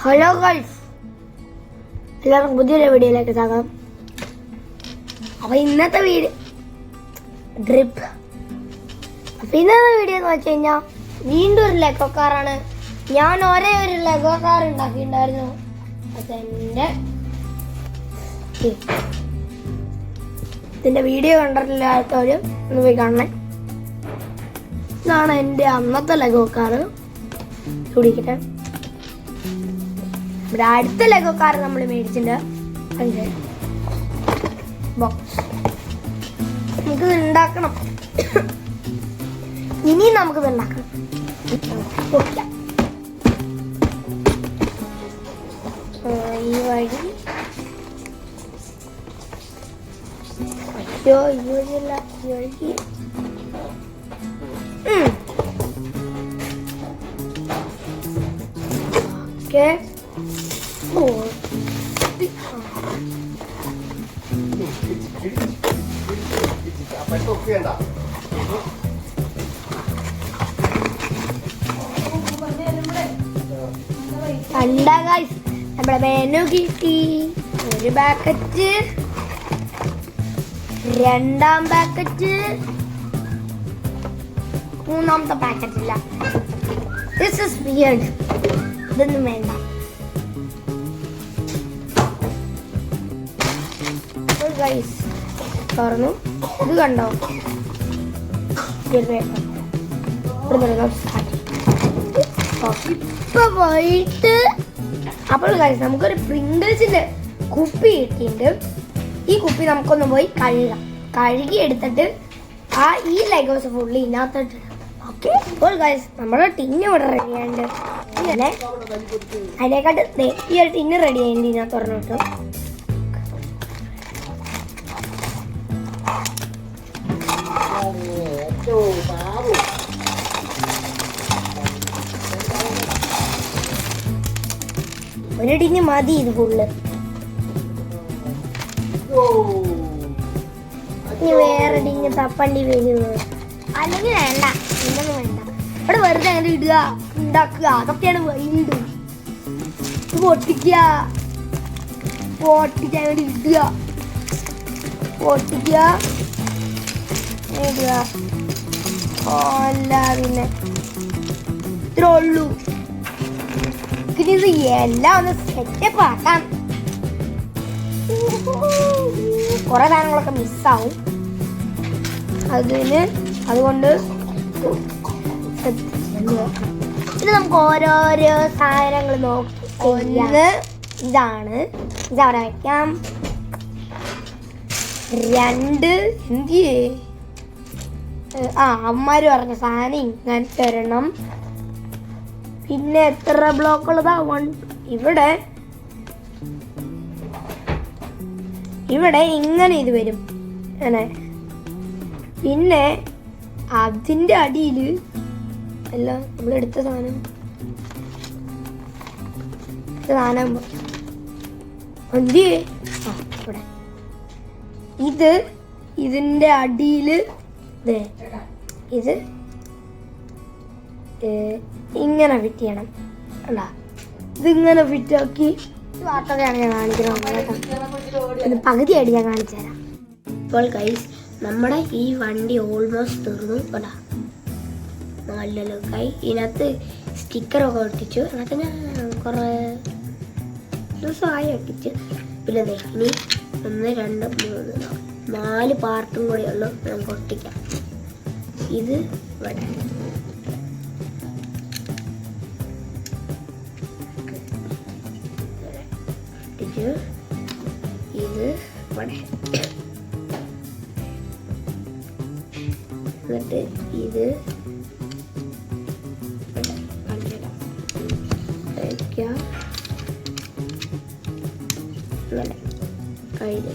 Hello Gulf എല്ലാവർക്കും പുതിയൊരു വീഡിയോയിലേക്ക് സ്വാഗതം. അപ്പൊ ഇന്നത്തെ വീഡിയോ ഡ്രിപ്പ് അപ്പൊ ഇന്നത്തെ വീഡിയോ എന്ന് വെച്ച് കഴിഞ്ഞാൽ വീണ്ടും ഒരു ലെഗോ കാറാണ് ഞാൻ ഒരേ ഒരു ലെഗോ കാർ ഉണ്ടാക്കിയിട്ടുണ്ടായിരുന്നു. അതെന്റെ ഇതിന്റെ വീഡിയോ കണ്ടിട്ടില്ലാത്തവരും ഒന്ന് പോയി കാണണേ. ഇതാണ് എന്റെ അന്നത്തെ ലെഗോ കാറ് കുടിക്കട്ടെ ഇവിടെ അടുത്ത ലഗോ കാർ നമ്മൾ മേടിച്ചിട്ടുണ്ട്. ബോക്സ് നമുക്ക് ഉണ്ടാക്കണം. ഇനി നമുക്കിത് ഉണ്ടാക്കണം. പൊട്ടിക്കാം. ഈ വഴി. അയ്യോ ഈ വഴിയല്ല ഈ വഴി. ഉം. ഓക്കെ. ഓ കണ്ടാ ഗൈസ് നമ്മുടെ മെനു കിട്ടി. ഒരു പാക്കറ്റ് രണ്ടാം പാക്കറ്റ് മൂന്നാമത്തെ പാക്കറ്റ് ഇല്ല. ദിസ് ഇസ് വിയർഡ് ഇതൊന്നും വേണ്ട. ഗൈസ് തുറന്നു ഇത് കണ്ടോ. ഇപ്പൊ പോയിട്ട് അപ്പോൾ ഗൈസ് നമുക്കൊരു പ്രിങ്കിൾസിന്റെ കുപ്പി കിട്ടിയിട്ടുണ്ട്. ഈ കുപ്പി നമുക്കൊന്ന് പോയി കഴുകാം. കഴുകി എടുത്തിട്ട് ആ ഈ ലെഗോസ് ഫുള്ളി ഇതിനകത്തോട്ട് ഓക്കെ അപ്പോൾ ഗൈസ് നമ്മുടെ ടിന്ന് ഇവിടെ റെഡി ആയിട്ടുണ്ട്. അതിനെക്കാട്ട് ഈ ഒരു ടിന്ന് റെഡി ആയിട്ടുണ്ട് ഇതിനകത്ത് പറഞ്ഞിട്ട് ഒരു ടിന്ന് മതി ഇത് ഫുള്ള്. വേറെ ഇടിഞ്ഞ് തപ്പണ്ടി വരുന്നു അല്ലെങ്കിൽ വേണ്ട ഇതൊന്നും വേണ്ട. ഇവിടെ വെറുതെ അങ്ങനെ ഇടുക ഉണ്ടാക്കുക. അതൊക്കെയാണ് ഇത് പൊട്ടിക്കുക. പൊട്ടിക്കുക അങ്ങനെ ഇടുക. പൊട്ടിക്കുക. ഇടുക. അല്ല പിന്നെ. ഇത്രേ ഉള്ളൂ. ഇത് എല്ലാം ഒന്ന് സെറ്റപ്പ് ആക്കാം. കുറെ സാധനങ്ങളൊക്കെ മിസ്സാവും അതിന് അതുകൊണ്ട് ഇത് നമുക്ക് ഓരോരോ സാധനങ്ങൾ നോക്കി ഒന്ന് ഇതാണ്. ഇതവിടെ വയ്ക്കാം രണ്ട് എന്തിയേ? ആ അമ്മമാര് പറഞ്ഞ സാധനം ഇങ്ങനത്തെ ഒരെണ്ണം പിന്നെ എത്ര ബ്ലോക്ക് ഉള്ളതാ? വൺ ഇവിടെ ഇവിടെ ഇങ്ങനെ ഇത് വരും. അങ്ങനെ പിന്നെ അതിന്റെ അടിയിൽ അല്ല നമ്മൾ എടുത്ത സാധനം. സാധനം ഇത് ഇതിന്റെ അടിയിൽ ഇത് ഇങ്ങനെ ഫിറ്റ് ചെയ്യണം. അല്ല ഇതിങ്ങനെ ഫിറ്റ് ആക്കി. വാർത്തയാണ് ഞാൻ കാണിക്കുന്നത് പകുതിയായിട്ട് ഞാൻ കാണിച്ചു തരാം. ഇപ്പോൾ കൈസ് നമ്മുടെ ഈ വണ്ടി ഓൾമോസ്റ്റ് തീർന്നു. അല്ല നല്ലല്ലോ. കൈ ഇതിനകത്ത് സ്റ്റിക്കറൊക്കെ ഒട്ടിച്ചു. എന്നിട്ട് ഞാൻ കുറേ ദിവസമായി ഒട്ടിച്ച്. പിന്നെ ഇനി ഒന്ന് രണ്ട് മൂന്ന് നാല് പാർട്ടും കൂടെ ഉള്ളു. നമുക്ക് ഒട്ടിക്കാം. ഇത് ഇവിടെ. ഇവിടെ എന്നിട്ട് ഇത്. വയ്ക്കാം. ഇവിടെ കഴിഞ്ഞു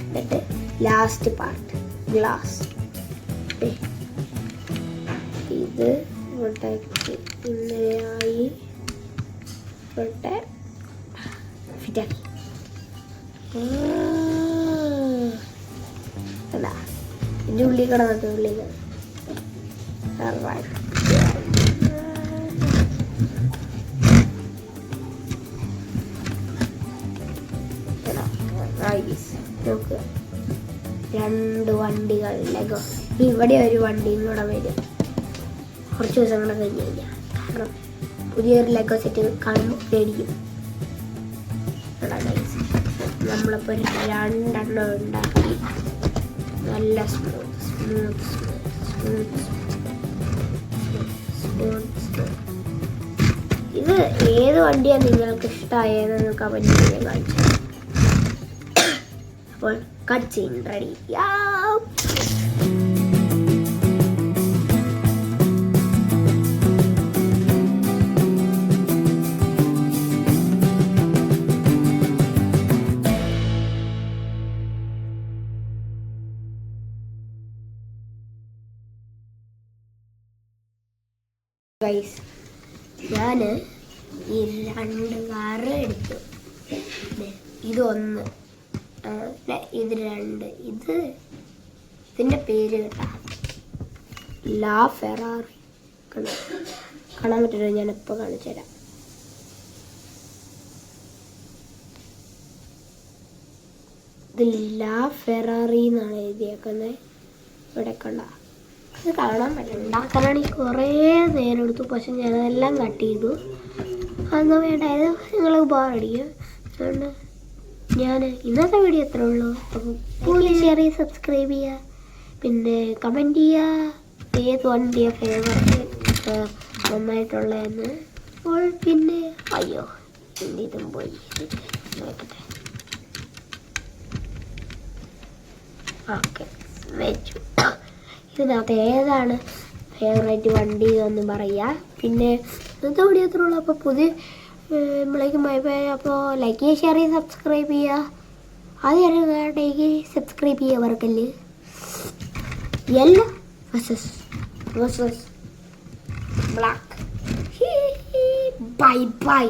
എന്നിട്ട് ലാസ്റ്റ് പാർട്ട് ഗ്ലാസ് ഇത് ഇവിടേക്ക് ഇങ്ങനെയായി ഇവിടെ ഫിറ്റാക്കി അതിന്റെ ഉള്ളിൽ കിടന്നത് ഉള്ളിൽ രണ്ട് വണ്ടികൾ ലഗോ ഇവിടെ ഒരു വണ്ടിയും കൂടെ വരും. കുറച്ച് ദിവസം കൂടെ കഴിഞ്ഞ് കഴിഞ്ഞാൽ കാരണം പുതിയൊരു ലഗോ സെറ്റ് കാണുമ്പോൾ പേടിക്കും നമ്മളിപ്പോൾ രണ്ടെണ്ണം ഉണ്ടാക്കി. നല്ല സ്മൂത്ത് സ്മൂത്ത് സ്മൂത്ത് സ്മൂത്ത് ഇത് ഏത് വണ്ടിയാണ് നിങ്ങൾക്ക് ഇഷ്ടമായതെന്ന് കമന്റ് ചെയ്യാൻ കാണിച്ചു അപ്പോൾ കട്ട് ചെയ്യും. റെഡി ഗൈസ് ഞാൻ ഈ രണ്ട് കാറ് എടുത്തു. ഇത് ദേ, ഇത് രണ്ട്. ഇത് ഇതിന്റെ പേര് കേട്ടാ. ലാ ഫെറാറി? കാണാൻ പറ്റുമോ? ഞാൻ ഇപ്പോൾ കാണിച്ചു തരാം. ഇത് ലാ ഫെറാറി എന്നാണ് എഴുതിയേക്കുന്നത് ഇവിടെ കണ്ട. ഇത് കാണാൻ പറ്റില്ല. ഉണ്ടാക്കാനാണെങ്കിൽ കുറേ നേരം എടുത്തു പക്ഷെ ഞാനതെല്ലാം കട്ട് ചെയ്തു. അന്ന് വേണ്ടത് നിങ്ങൾ ഉപകാരടിക്കും അതുകൊണ്ട് ഞാൻ ഇന്നത്തെ വീഡിയോ എത്ര ഉള്ളൂ. അപ്പോൾ ഷെയർ ചെയ്ത് സബ്സ്ക്രൈബ് ചെയ്യുക. പിന്നെ കമന്റ് ചെയ്യുക. ഏത് വണ്ടിയാണ് ഫേവറേറ്റ് നന്നായിട്ടുള്ളതെന്ന്. അപ്പോൾ പിന്നെ അയ്യോ എന്റെ ഇതും പോയി. നോക്കട്ടെ. ഓക്കെ വെച്ചു. ഇതിനകത്ത് ഏതാണ്? ഫേവറേറ്റ് വണ്ടി എന്ന് പറയുക പിന്നെ ഇന്നത്തെ വീഡിയോ അപ്പോൾ പുതിയ നമ്മളേക്കും ബൈ ബൈ അപ്പോൾ ലൈക്ക് ചെയ്യുക ഷെയർ ചെയ്യുക സബ്സ്ക്രൈബ് ചെയ്യുക. ആദ്യം കേട്ടേക്ക് സബ്സ്ക്രൈബ് ചെയ്യുക വർക്കല്ലേ യെല്ലോ ബ്ലാക്ക് ബൈ ബൈ